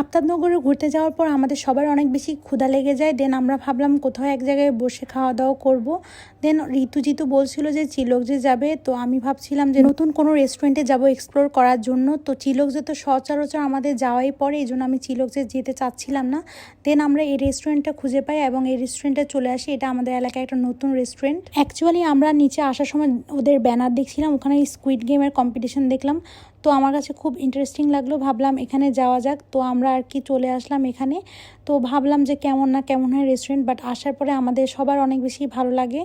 আফতাবনগরে ঘুরতে যাওয়ার পর আমাদের সবার অনেক বেশি ক্ষুধা লেগে যায়। দেন আমরা ভাবলাম কোথাও এক জায়গায় বসে খাওয়া দাওয়া করব দেন ঋতুজিতু বলছিল যে চিলক যে যাবে। তো আমি ভাবছিলাম যে নতুন কোনো রেস্টুরেন্টে যাব এক্সপ্লোর করার জন্য। তো চিলক যে তো সচরাচর আমাদের যাওয়াই পড়ে, এই জন্য আমি চিলক যে যেতে চাচ্ছিলাম না। দেন আমরা এই রেস্টুরেন্টটা খুঁজে পাই এবং এই রেস্টুরেন্টে চলে আসি। এটা আমাদের এলাকায় একটা নতুন রেস্টুরেন্ট অ্যাকচুয়ালি আমরা নিচে আসার সময় ওদের ব্যানার দেখছিলাম। ওখানে স্কুইড গেমের কম্পিটিশন দেখলাম। তো আমার কাছে খুব ইন্টারেস্টিং লাগল, ভাবলাম এখানে যাওয়া যাক। তো আমরা আর কি চলে আসলাম এখানে। তো ভাবলাম যে কেমন না কেমন হয় রেস্টুরেন্ট বাট আসার পরে আমাদের সবার অনেক বেশি ভালো লাগে।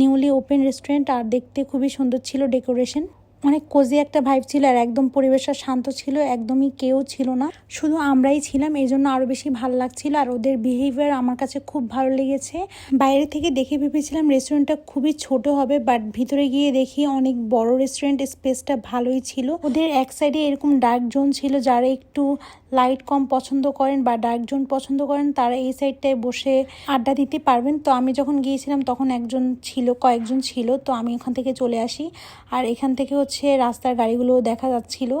নিউলি ওপেন রেস্টুরেন্ট আর দেখতে খুবই সুন্দর ছিল ডেকোরেশন অনেক কোজি একটা ভাইব ছিল আর একদম পরিবেশটা শান্ত ছিল, একদমই কেউ ছিল না। শুধু আমরাই ছিলাম, এই জন্য আরও বেশি ভালো লাগছিল আর ওদের বিহেভিয়ার আমার কাছে খুব ভালো লেগেছে। বাইরে থেকে দেখে ভেবেছিলাম রেস্টুরেন্টটা খুবই ছোট হবে বাট ভিতরে গিয়ে দেখি অনেক বড় রেস্টুরেন্ট স্পেসটা ভালোই ছিল। ওদের এক সাইডে এরকম ডার্ক জোন ছিল যারা একটু লাইট কম পছন্দ করেন বা ডার্ক জোন পছন্দ করেন, তারা এই সাইডটায় বসে আড্ডা দিতে পারবেন। তো আমি যখন গিয়েছিলাম, তখন একজন ছিল, কয়েকজন ছিল। তো আমি ওখান থেকে চলে আসি। আর এখান থেকে হচ্ছে রাস্তার গাড়িগুলো দেখা যাচ্ছিল।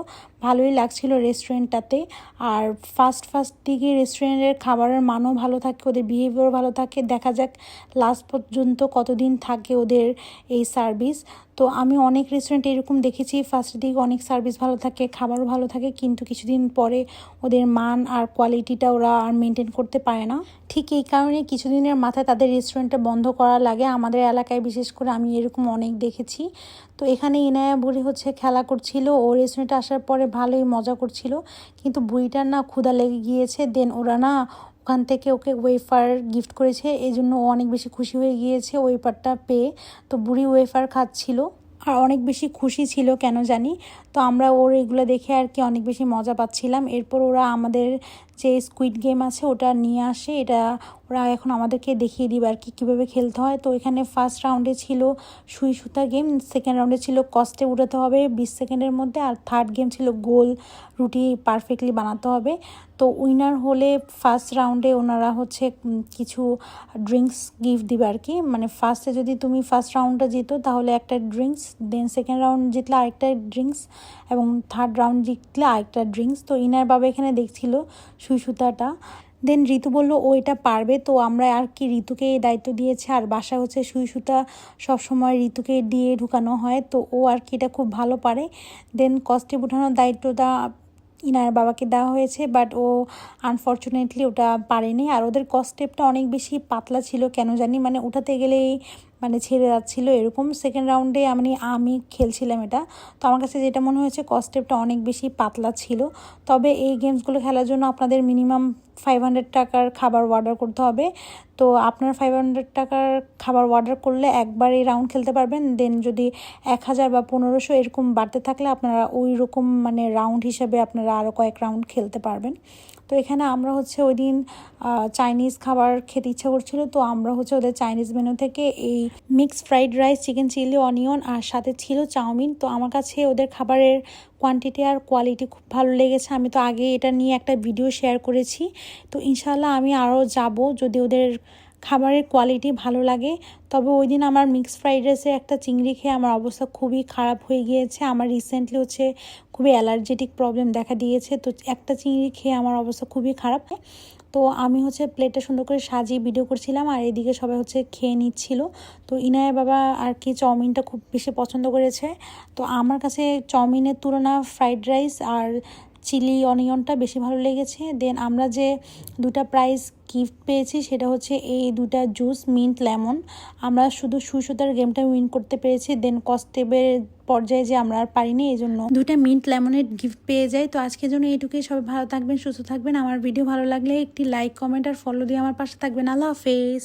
ভালোই লাগছিল রেস্টুরেন্টটাতে আর ফার্স্ট ফার্স্ট দিকে রেস্টুরেন্টের খাবারের মানও ভালো থাকে, ওদের বিহেভিয়ার ভালো থাকে। দেখা যাক লাস্ট পর্যন্ত কতদিন থাকে ওদের এই সার্ভিস তো আমি অনেক রেস্টুরেন্ট এরকম দেখেছি ফার্স্ট দিকে অনেক সার্ভিস ভালো থাকে, খাবারও ভালো থাকে, কিন্তু কিছুদিন পরে ওদের মান আর কোয়ালিটিটা ওরা আর মেনটেন করতে পারে না। ঠিক এই কারণে কিছুদিনের মাথায় তাদের রেস্টুরেন্টটা বন্ধ করা লাগে। আমাদের এলাকায় বিশেষ করে আমি এরকম অনেক দেখেছি। তো এখানে ইনায়া বুড়ি হচ্ছে খেলা করছিল। ও রেস্টুরেন্টে আসার পরে ভালোই মজা করছিল। কিন্তু বুড়িটার না ক্ষুধা লেগে গিয়েছে। দেন ওরা না ওখান থেকে ওকে ওয়েফার গিফট করেছে। এই জন্য ও অনেক বেশি খুশি হয়ে গিয়েছে ওয়েফারটা পেয়ে। তো বুড়ি ওয়েফার খাচ্ছিল। আর অনেক বেশি খুশি ছিল কেন জানি। তো আমরা ওর এগুলো দেখে আর কি অনেক বেশি মজা পাচ্ছিলাম। এরপর ওরা আমাদের যে স্কুইড গেম আছে ওটা নিয়ে আসে, এটা ওরা এখন আমাদেরকে দেখিয়ে দিবে আর কি, কীভাবে খেলতে হয়। তো এখানে ফার্স্ট রাউন্ডে ছিল সুই সুতা গেম সেকেন্ড রাউন্ডে ছিল কস্টে উঠাতে হবে, বিশ সেকেন্ডের মধ্যে, আর থার্ড গেম ছিল গোল রুটি পারফেক্টলি বানাতে হবে। তো উইনার হলে ফার্স্ট রাউন্ডে ওনারা হচ্ছে কিছু ড্রিঙ্কস গিফট দিবে আর কি। মানে ফার্স্টে যদি তুমি ফার্স্ট রাউন্ডটা জিতো, তাহলে একটা ড্রিঙ্কস দেন সেকেন্ড রাউন্ড জিতলে আরেকটা ড্রিঙ্কস এবং থার্ড রাউন্ড জিতলে আরেকটা ড্রিঙ্কস তো ইনার বাবা এখানে দেখছিল সুই সুতাটা দেন ঋতু বলল, ও এটা পারবে, তো আমরা আর কি ঋতুকে এই দায়িত্ব দিয়েছে? আর বাসা হচ্ছে সুই সুতা সবসময় ঋতুকে দিয়ে ঢুকানো হয়, তো ও আর কি এটা খুব ভালো পারে? দেন কস্টে উঠানোর দায়িত্বটা ইনার বাবাকে দেওয়া হয়েছে বাট ও আনফর্চুনেটলি ওটা পারেনি। আর ওদের কস্টেপটা অনেক বেশি পাতলা ছিল, কেন জানি? মানে উঠাতে গেলেই মানে ছেড়ে যাচ্ছিল এরকম সেকেন্ড রাউন্ডে আমি আমি খেলছিলাম এটা। তো আমার কাছে যেটা মনে হয়েছে কস্টেপটা অনেক বেশি পাতলা ছিল। তবে এই গেমসগুলো খেলার জন্য আপনাদের মিনিমাম ফাইভ হান্ড্রেড টাকার খাবার অর্ডার করতে হবে। তো আপনার ফাইভ হান্ড্রেড টাকার খাবার অর্ডার করলে একবার এই রাউন্ড খেলতে পারবেন। দেন যদি এক হাজার বা পনেরোশো এরকম বাড়তে থাকলে আপনারা ওই রকম মানে রাউন্ড হিসাবে আপনারা আরও কয়েক রাউন্ড খেলতে পারবেন। তো এখানে আমরা হচ্ছে ওই দিন চাইনিজ খাবার খেতে ইচ্ছা করছিল। তো আমরা হচ্ছে ওদের চাইনিজ মেনু থেকে এই mix fried rice, chicken chilli, onion আর সাথে ছিল চাউমিন। তো আমার কাছে ওদের খাবারের কোয়ান্টিটি আর কোয়ালিটি খুব ভালো লেগেছে। আমি তো আগে এটা নিয়ে একটা ভিডিও শেয়ার করেছি। তো ইনশাল্লাহ আমি আরও যাব যদি ওদের খাবারের কোয়ালিটি ভালো লাগে। তবে ওই দিন আমার মিক্সড ফ্রাইড রাইসে একটা চিংড়ি খেয়ে আমার অবস্থা খুবই খারাপ হয়ে গিয়েছে। আমার রিসেন্টলি হচ্ছে খুবই অ্যালার্জেটিক প্রবলেম দেখা দিয়েছে। তো একটা চিংড়ি খেয়ে আমার অবস্থা খুবই খারাপ। তো আমি হচ্ছে প্লেটটা সুন্দর করে সাজিয়ে ভিডিও করছিলাম আর এদিকে সবাই হচ্ছে খেয়ে নিচ্ছিল। তো ইনায়া বাবা আর কি চাউমিনটা খুব বেশি পছন্দ করেছে। তো আমার কাছে চাউমিনের তুলনা ফ্রাইড রাইস আর চিলি অনিয়নটা বেশি ভালো লেগেছে। দেন আমরা যে দুটা প্রাইস গিফট পেয়েছি সেটা হচ্ছে এই দুটা জুস মিন্ট লেমন আমরা শুধু সুসুতার গেমটা উইন করতে পেরেছি। দেন কস্টেবের পর্যায়ে যে আমরা আর পারিনি, এই জন্য দুটা মিন্ট লেমনের গিফট পেয়ে যাই। তো আজকের জন্য এইটুকুই। সবাই ভালো থাকবেন, সুস্থ থাকবেন। আমার ভিডিও ভালো লাগলে একটি লাইক কমেন্ট আর ফলো দিয়ে আমার পাশে থাকবেন। আল্লাহ হাফেজ।